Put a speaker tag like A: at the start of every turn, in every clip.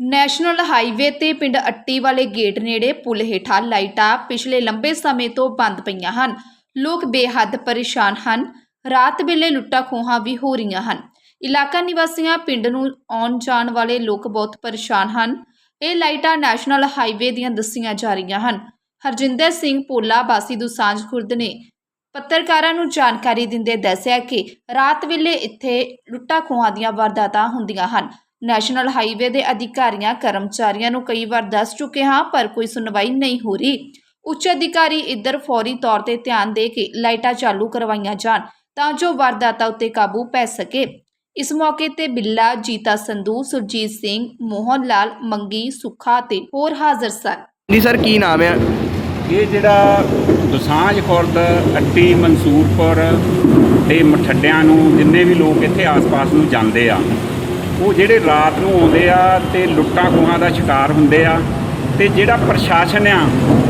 A: National highway ਤੇ ਪਿੰਡ ਅੱਟੀ ਵਾਲੇ ਗੇਟ ਨੇੜੇ ਪੁਲ ਹੇਠਾਂ ਲਾਈਟਾਂ ਪਿਛਲੇ ਲੰਬੇ ਸਮੇਂ ਤੋਂ ਬੰਦ ਪਈਆਂ ਹਨ। ਲੋਕ ਬੇਹੱਦ ਪਰੇਸ਼ਾਨ ਹਨ। ਰਾਤ ਵੇਲੇ ਲੁੱਟਾਂ ਖੋਹਾਂ ਵੀ ਹੋ ਰਹੀਆਂ ਹਨ। ਇਲਾਕਾ ਨਿਵਾਸੀਆਂ ਪਿੰਡ ਨੂੰ ਆਉਣ ਜਾਣ ਵਾਲੇ ਲੋਕ ਬਹੁਤ ਪਰੇਸ਼ਾਨ ਹਨ। ਇਹ ਲਾਈਟਾਂ ਨੈਸ਼ਨਲ ਹਾਈਵੇ ਦੀਆਂ ਦੱਸੀਆਂ ਜਾ ਰਹੀਆਂ ਹਨ। ਹਰਜਿੰਦਰ ਸਿੰਘ ਪੋਲਾ ਬਾਸੀ ਦੁਸਾਂਝ ਖੁਰਦ ਨੇ ਪੱਤਰਕਾਰਾਂ ਨੂੰ ਜਾਣਕਾਰੀ ਦਿੰਦੇ ਦੱਸਿਆ ਕਿ ਰਾਤ ਵੇਲੇ ਇੱਥੇ ਲੁੱਟਾਂ ਖੋਹਾਂ ਦੀਆਂ ਵਾਰਦਾਤਾਂ ਹੁੰਦੀਆਂ ਹਨ। ਨੈਸ਼ਨਲ ਹਾਈਵੇ ਦੇ ਅਧਿਕਾਰੀਆਂ ਕਰਮਚਾਰੀਆਂ ਨੂੰ ਕਈ ਵਾਰ ਦੱਸ ਚੁੱਕੇ ਹਾਂ ਪਰ ਕੋਈ ਸੁਣਵਾਈ ਨਹੀਂ ਹੋ ਰਹੀ। ਉੱਚ ਅਧਿਕਾਰੀ ਇੱਧਰ ਫੌਰੀ ਤੌਰ ਤੇ ਧਿਆਨ ਦੇ ਕੇ ਲਾਈਟਾਂ ਚਾਲੂ ਕਰਵਾਈਆਂ ਜਾਣ ਤਾਂ ਜੋ ਵਾਰਦਾਤਾਂ ਉੱਤੇ ਕਾਬੂ ਪੈ ਸਕੇ। ਇਸ ਮੌਕੇ ਤੇ ਬਿੱਲਾ ਜੀਤਾ ਸੰਧੂ ਸੁਰਜੀਤ ਸਿੰਘ ਮੋਹਨ ਲਾਲ ਮੰਗੀ ਸੁੱਖਾ ਤੇ ਹੋਰ ਹਾਜ਼ਰ ਸਨ।
B: ਜੀ ਸਰ ਕੀ ਨਾਮ ਹੈ?
C: ਇਹ ਜਿਹੜਾ ਦੁਸਾਂਝ ਖੁਰਦ ਅੱਟੀ ਮਨਸੂਰਪੁਰ ਤੇ ਮਠੱਡਿਆਂ ਨੂੰ ਜਿੰਨੇ ਵੀ ਲੋਕ ਇੱਥੇ ਆਸ-ਪਾਸ ਨੂੰ ਜਾਂਦੇ ਆ ਉਹ ਜਿਹੜੇ ਰਾਤ ਨੂੰ ਆਉਂਦੇ ਆ ਤੇ ਲੁੱਟਾਂ ਖੋਹਾਂ ਦਾ ਸ਼ਿਕਾਰ ਹੁੰਦੇ ਆ ਤੇ ਜਿਹੜਾ ਪ੍ਰਸ਼ਾਸਨ ਆ,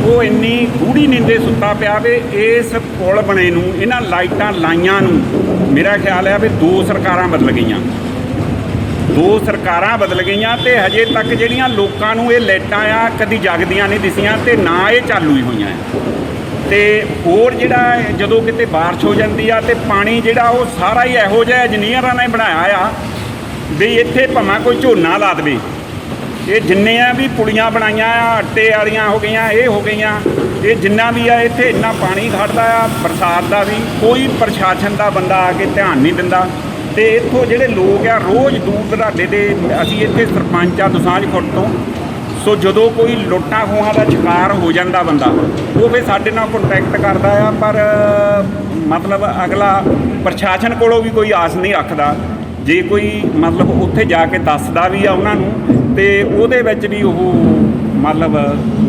C: ਉਹ ਇੰਨੀ ਗੂੜੀ ਨੀਂਦੇ ਸੁੱਤਾ ਪਿਆ ਵੇ ਇਸ ਪੁਲ ਬਣੇ ਨੂੰ, ਇਹਨਾਂ ਲਾਈਟਾਂ ਲਾਈਆਂ ਨੂੰ, ਮੇਰਾ ਖਿਆਲ ਆ ਵੀ ਦੋ ਸਰਕਾਰਾਂ ਬਦਲ ਗਈਆਂ। ਦੋ ਸਰਕਾਰਾਂ ਬਦਲ ਗਈਆਂ ਤੇ ਹਜੇ ਤੱਕ ਜਿਹੜੀਆਂ ਲੋਕਾਂ ਨੂੰ ਇਹ ਲਾਈਟਾਂ ਆ ਕਦੀ ਜਗਦੀਆਂ ਨਹੀਂ ਦਿਸੀਆਂ ਤੇ ਨਾ ਇਹ ਚਾਲੂ ਹੀ ਹੋਈਆਂ ਆ। ਤੇ ਹੋਰ ਜਿਹੜਾ ਜਦੋਂ ਕਿਤੇ ਬਾਰਿਸ਼ ਹੋ ਜਾਂਦੀ ਆ ਤੇ ਪਾਣੀ ਜਿਹੜਾ ਉਹ ਸਾਰਾ ਹੀ ਇਹੋ ਜਿਹਾ ਇੰਜੀਨੀਅਰਾਂ ਨੇ ਬਣਾਇਆ ਆ ਵੀ ਇੱਥੇ ਭਾਵੇਂ ਕੋਈ ਝੋਨਾ ਲਾ ਦੇਵੇ। ਇਹ ਜਿੰਨੇ ਆ ਵੀ ਪੁਲੀਆਂ ਬਣਾਈਆਂ ਆ, ਆਟੇ ਵਾਲੀਆਂ ਹੋ ਗਈਆਂ, ਇਹ ਹੋ ਗਈਆਂ। ਇਹ ਜਿੰਨਾ ਵੀ ਆ, ਇੱਥੇ ਇੰਨਾ ਪਾਣੀ ਖੜਦਾ ਆ, ਬਰਸਾਤ ਦਾ ਵੀ। ਕੋਈ ਪ੍ਰਸ਼ਾਸਨ ਦਾ ਬੰਦਾ ਆ ਕੇ ਧਿਆਨ ਨਹੀਂ ਦਿੰਦਾ। ਤੇ ਇੱਥੋਂ ਜਿਹੜੇ ਲੋਕ ਆ, ਰੋਜ਼ ਦੂਰ ਦਰਾਡੇ ਦੇ, ਅਸੀਂ ਇੱਥੇ ਸਰਪੰਚ ਆ ਦੁਸਾਂਝ ਖੁਰਦ ਤੋਂ। ਸੋ ਜਦੋਂ ਕੋਈ ਲੁੱਟਾਂ ਖੋਹਾਂ ਦਾ ਸ਼ਿਕਾਰ ਹੋ ਜਾਂਦਾ ਬੰਦਾ, ਉਹ ਫਿਰ ਸਾਡੇ ਨਾਲ ਕੰਟੈਕਟ ਕਰਦਾ ਆ। ਪਰ, ਮਤਲਬ ਅਗਲਾ ਪ੍ਰਸ਼ਾਸਨ ਕੋਲੋਂ ਵੀ ਕੋਈ ਆਸ ਨਹੀਂ ਰੱਖਦਾ। ਜੇ ਕੋਈ ਮਤਲਬ ਉੱਥੇ ਜਾ ਕੇ ਦੱਸਦਾ ਵੀ ਆ ਉਹਨਾਂ ਨੂੰ ਤੇ ਉਹਦੇ ਵਿੱਚ ਵੀ ਉਹ ਮਤਲਬ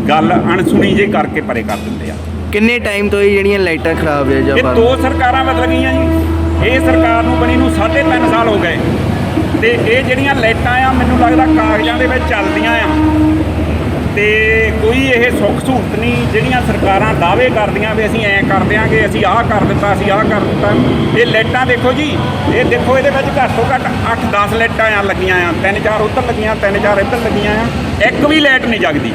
C: ਗੱਲ ਅਣਸੁਣੀ ਜੇ ਕਰਕੇ ਪਰੇ ਕਰ ਦਿੰਦੇ ਆ।
B: ਕਿੰਨੇ ਟਾਈਮ ਤੋਂ ਇਹ ਜਿਹੜੀਆਂ ਲਾਈਟਾਂ ਖਰਾਬ ਹੈ ਜਾਂ
C: ਇਹ ਦੋ ਸਰਕਾਰਾਂ ਬਦਲ ਗਈਆਂ ਜੀ। ਇਹ ਸਰਕਾਰ ਨੂੰ ਬਣੀ ਨੂੰ 3.5 ਸਾਲ ਹੋ ਗਏ। ਤੇ ਇਹ ਜਿਹੜੀਆਂ ਲਾਈਟਾਂ ਆ ਮੈਨੂੰ ਲੱਗਦਾ ਕਾਗਜ਼ਾਂ ਦੇ ਵਿੱਚ ਚੱਲਦੀਆਂ ਆ। ਤੇ ਕੋਈ ਇਹ ਸੁੱਖ ਸਹੂਲਤ ਨਹੀਂ ਜਿਹੜੀਆਂ ਸਰਕਾਰਾਂ ਦਾਅਵੇ ਕਰਦੀਆਂ ਵੀ ਅਸੀਂ ਐਂ ਕਰ ਦਿਆਂਗੇ ਅਸੀਂ ਆਹ ਕਰ ਦਿੱਤਾ ਅਸੀਂ ਆਹ ਕਰ ਦਿੱਤਾ। ਇਹ ਲਾਈਟਾਂ ਦੇਖੋ ਜੀ ਇਹ ਦੇਖੋ ਇਹਦੇ ਵਿੱਚ ਘੱਟ ਤੋਂ ਘੱਟ 8-10 ਲਾਈਟਾਂ ਆ ਲੱਗੀਆਂ ਆ ਤਿੰਨ ਚਾਰ ਉੱਧਰ ਲੱਗੀਆਂ ਤਿੰਨ ਚਾਰ ਇੱਧਰ ਲੱਗੀਆਂ ਆ ਇੱਕ ਵੀ ਲਾਈਟ ਨਹੀਂ ਜਗਦੀ।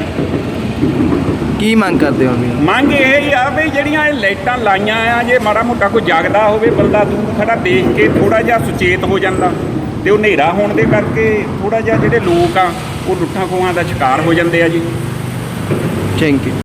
B: ਕੀ ਮੰਗ ਕਰਦੇ ਹੋ ਵੀ
C: ਮੰਗ ਇਹ ਹੀ ਆ ਵੀ ਜਿਹੜੀਆਂ ਇਹ ਲਾਈਟਾਂ ਲਾਈਆਂ ਆ ਜੇ ਮਾੜਾ ਮੋਟਾ ਕੋਈ ਜਾਗਦਾ ਹੋਵੇ ਬੰਦਾ ਦੂਰ ਖੜਾ ਦੇਖ ਕੇ ਥੋੜਾ ਜਿਹਾ ਸੁਚੇਤ ਹੋ ਜਾਂਦਾ ਤੇ ਉਹ ਹਨੇਰਾ ਹੋਣ ਦੇ ਕਰਕੇ ਥੋੜਾ ਜਿਹਾ ਜਿਹੜੇ ਲੋਕ ਆ ਉਹ ਲੁੱਟਾਂ ਖੋਹਾਂ ਦਾ ਸ਼ਿਕਾਰ ਹੋ ਜਾਂਦੇ ਆ ਜੀ।
B: Thank you